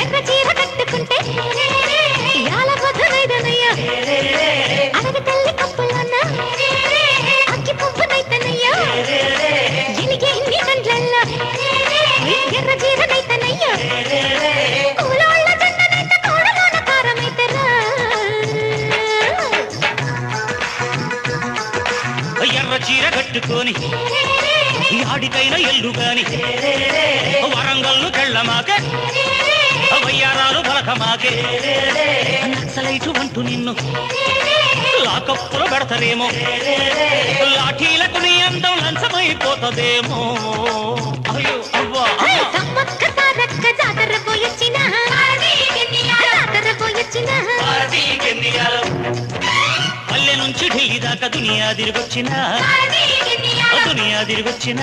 ఎర్ర చీర కట్టుకుంటే. యాల వధునైదనయ్యా అడగ తల్లి కప్పులన్న. అక్కి పువ్వునైతనయ్యా. ఎలిగే నీ కండ్లల్ల ఎర్ర చీర ఎర్ర చీర కట్టుకొని ఆడికైనా ఎల్లు కాని వరంగల్ను కెళ్ళమాకే బలకమాకే నక్సలైటు అంటూ నిన్ను లాకప్పులో పెడతారేమో. లాఠీలకు నీ అందం లంచమైపోతుందేమో. అయ్యో అవ్వా అమ్మా. సమ్మక్క సారక్క జాతర పోయొచ్చిన. జాతర పోయొచ్చిన. పల్లె నుంచి ఢిల్లీ దాకా దునియా తిరిగొచ్చిన. దునియా తిరిగొచ్చిన.